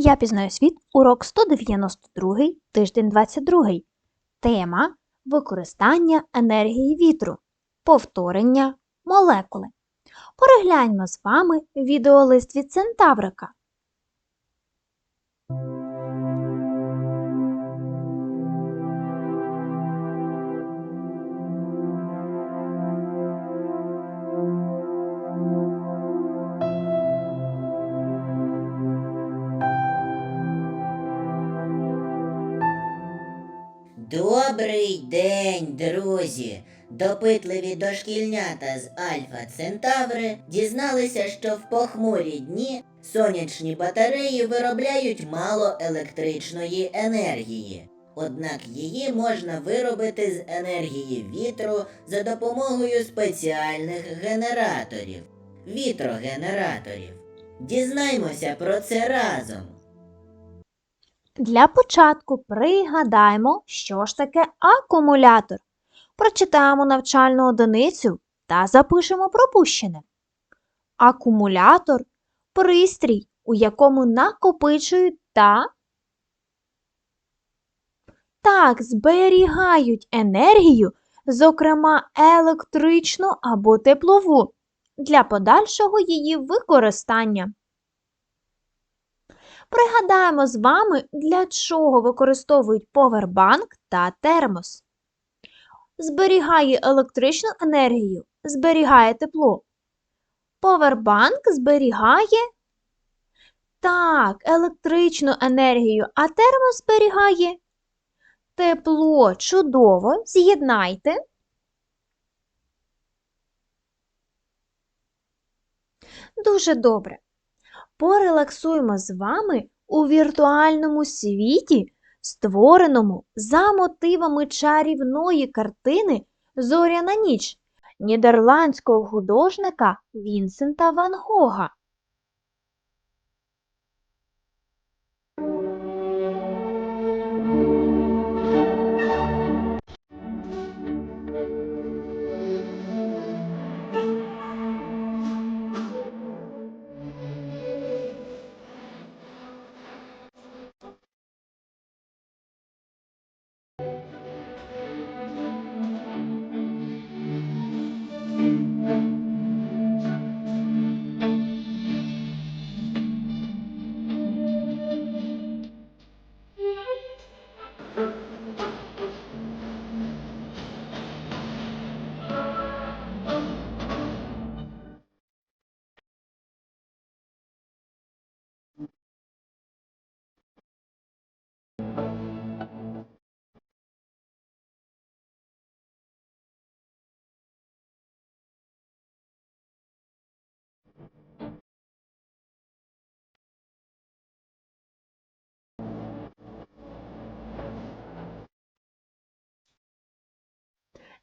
Я пізнаю світ, урок 192, тиждень 22. Тема використання енергії вітру, повторення молекули. Перегляньмо з вами відеолист від Центаврика. Добрий день, друзі! Допитливі дошкільнята з Альфа Центаври дізналися, що в похмурі дні сонячні батареї виробляють мало електричної енергії. Однак її можна виробити з енергії вітру за допомогою спеціальних генераторів вітрогенераторів. Дізнаймося про це разом. Для початку пригадаємо, що ж таке акумулятор. Прочитаємо навчальну одиницю та запишемо пропущене. Акумулятор пристрій, у якому накопичують та так зберігають енергію, зокрема електричну або теплову, для подальшого її використання. Пригадаємо з вами, для чого використовують повербанк та термос. Зберігає електричну енергію, зберігає тепло. Повербанк зберігає так, електричну енергію, а термос зберігає тепло. Чудово, з'єднайте. Дуже добре порелаксуємо з вами у віртуальному світі, створеному за мотивами чарівної картини Зоряна ніч нідерландського художника Вінсента Ван Гога.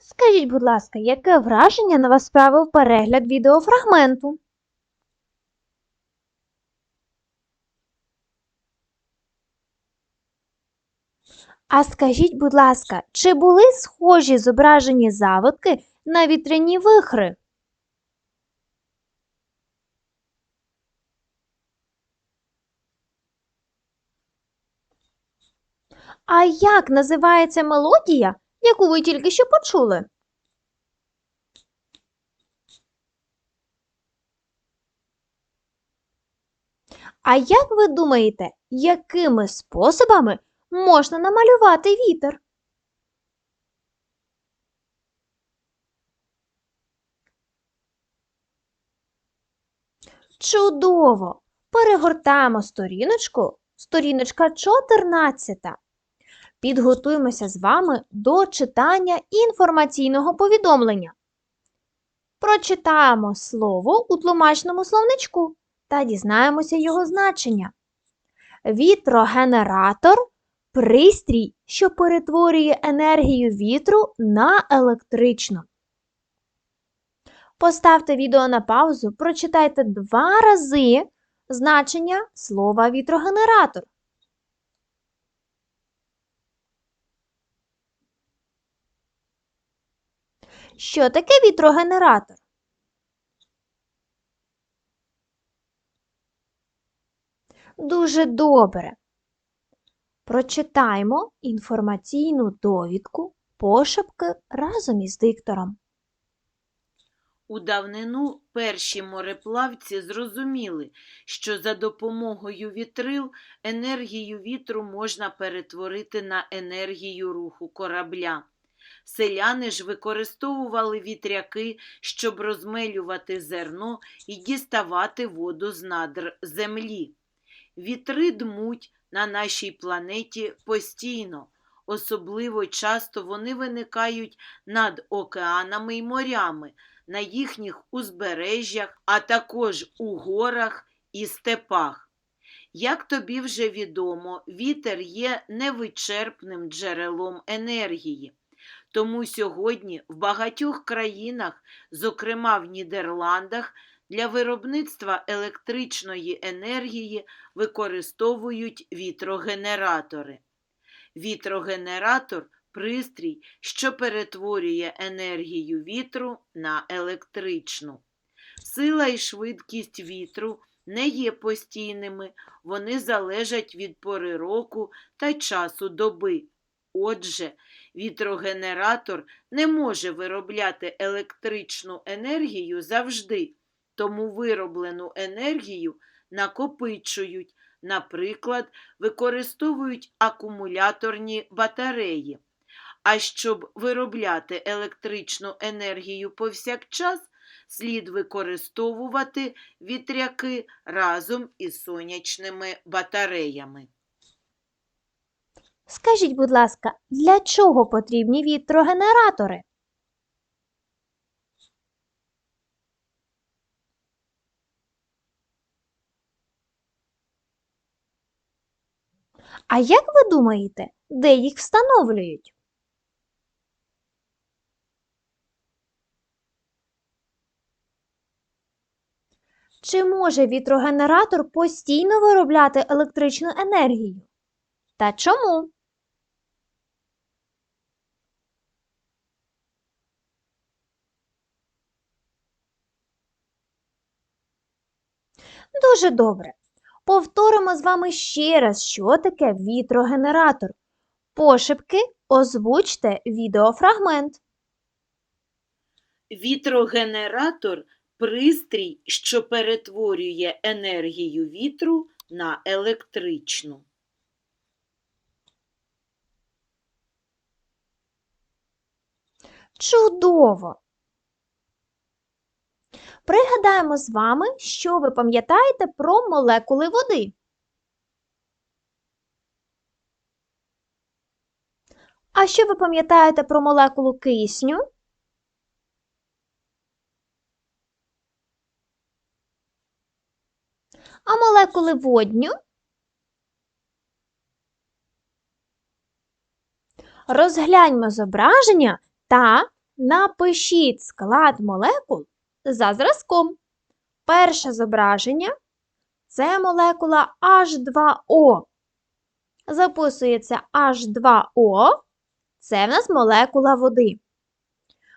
Скажіть, будь ласка, яке враження на вас справив перегляд відеофрагменту? А скажіть, будь ласка, чи були схожі зображені заводки на вітряні вихри? А як називається мелодія, яку ви тільки що почули? А як ви думаєте, якими способами можна намалювати вітер? Чудово! Перегортаємо сторіночку, сторіночка 14. Підготуємося з вами до читання інформаційного повідомлення. Прочитаємо слово у тлумачному словничку та дізнаємося його значення. Вітрогенератор пристрій, що перетворює енергію вітру на електричну. Поставте відео на паузу, прочитайте два рази значення слова вітрогенератор. Що таке вітрогенератор? Дуже добре. Прочитаймо інформаційну довідку пошепки разом із диктором. У давнину перші мореплавці зрозуміли, що за допомогою вітрил енергію вітру можна перетворити на енергію руху корабля. Селяни ж використовували вітряки, щоб розмелювати зерно і діставати воду з надр землі. Вітри дмуть на нашій планеті постійно. Особливо часто вони виникають над океанами й морями, на їхніх узбережжях, а також у горах і степах. Як тобі вже відомо, вітер є невичерпним джерелом енергії. Тому сьогодні в багатьох країнах, зокрема в Нідерландах, для виробництва електричної енергії використовують вітрогенератори. Вітрогенератор пристрій, що перетворює енергію вітру на електричну. Сила і швидкість вітру не є постійними, вони залежать від пори року та часу доби. Отже, вітрогенератор не може виробляти електричну енергію завжди, тому вироблену енергію накопичують, наприклад, використовують акумуляторні батареї. А щоб виробляти електричну енергію повсякчас, слід використовувати вітряки разом із сонячними батареями. Скажіть, будь ласка, для чого потрібні вітрогенератори? А як ви думаєте, де їх встановлюють? Чи може вітрогенератор постійно виробляти електричну енергію? Та чому? Дуже добре. Повторимо з вами ще раз, що таке вітрогенератор. Пошепки озвучте відеофрагмент. Вітрогенератор пристрій, що перетворює енергію вітру на електричну. Чудово! Пригадаємо з вами, що ви пам'ятаєте про молекули води. А що ви пам'ятаєте про молекулу кисню? А молекули водню? Розгляньмо зображення та напишіть склад молекул за зразком. Перше зображення це молекула H2O. Записується H2O. Це в нас молекула води.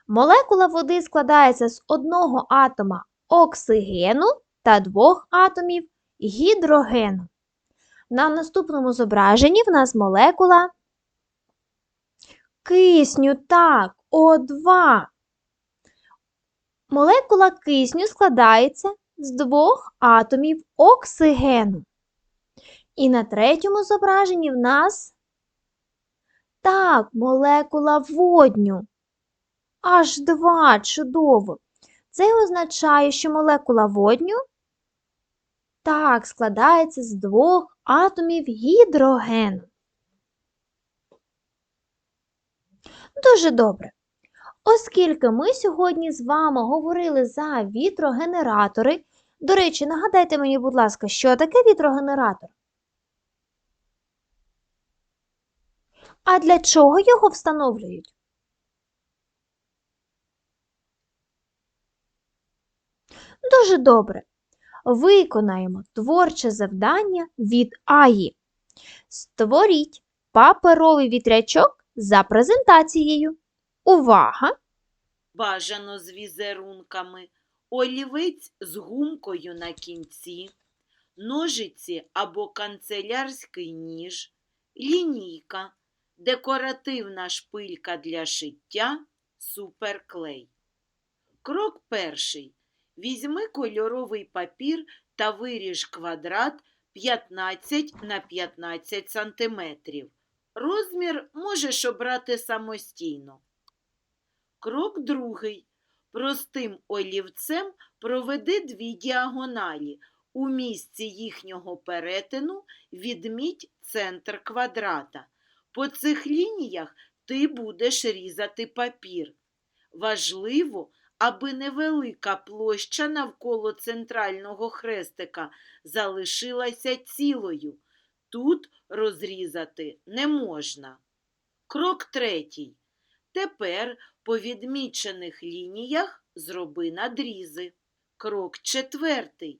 Молекула води складається з одного атома оксигену та двох атомів гідрогену. На наступному зображенні в нас молекула кисню, так, О2. Молекула кисню складається з двох атомів оксигену. І на третьому зображенні в нас так, молекула водню. Аж два чудово. Це означає, що молекула водню так складається з двох атомів гідрогену. Дуже добре. Оскільки ми сьогодні з вами говорили за вітрогенератори, до речі, нагадайте мені, будь ласка, що таке вітрогенератор? А для чого його встановлюють? Дуже добре. Виконаємо творче завдання від Аї. Створіть паперовий вітрячок за презентацією. Увага! Бажано з візерунками, олівець з гумкою на кінці, ножиці або канцелярський ніж, лінійка, декоративна шпилька для шиття, суперклей. Крок перший. Візьми кольоровий папір та виріж квадрат 15 на 15 см. Розмір можеш обрати самостійно. Крок другий. Простим олівцем проведи дві діагоналі. У місці їхнього перетину відміть центр квадрата. По цих лініях ти будеш різати папір. Важливо, аби невелика площа навколо центрального хрестика залишилася цілою. Тут розрізати не можна. Крок третій. Тепер по відмічених лініях зроби надрізи. Крок четвертий.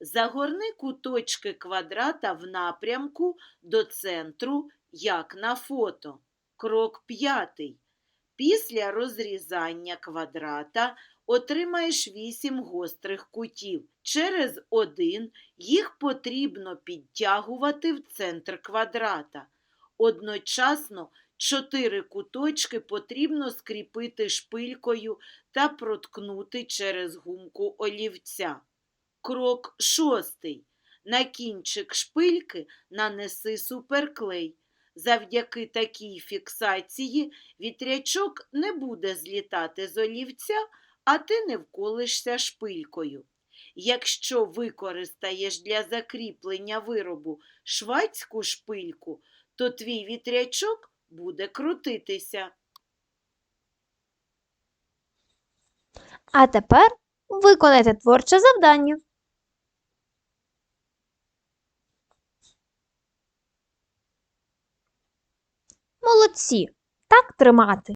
Загорни куточки квадрата в напрямку до центру, як на фото. Крок п'ятий. Після розрізання квадрата отримаєш 8 гострих кутів. Через один їх потрібно підтягувати в центр квадрата. Одночасно чотири куточки потрібно скріпити шпилькою та проткнути через гумку олівця. Крок шостий. На кінчик шпильки нанеси суперклей. Завдяки такій фіксації вітрячок не буде злітати з олівця, а ти не вколишся шпилькою. Якщо використаєш для закріплення виробу швадську шпильку, то твій вітрячок буде крутитися. А тепер виконайте творче завдання. Молодці! Так тримати.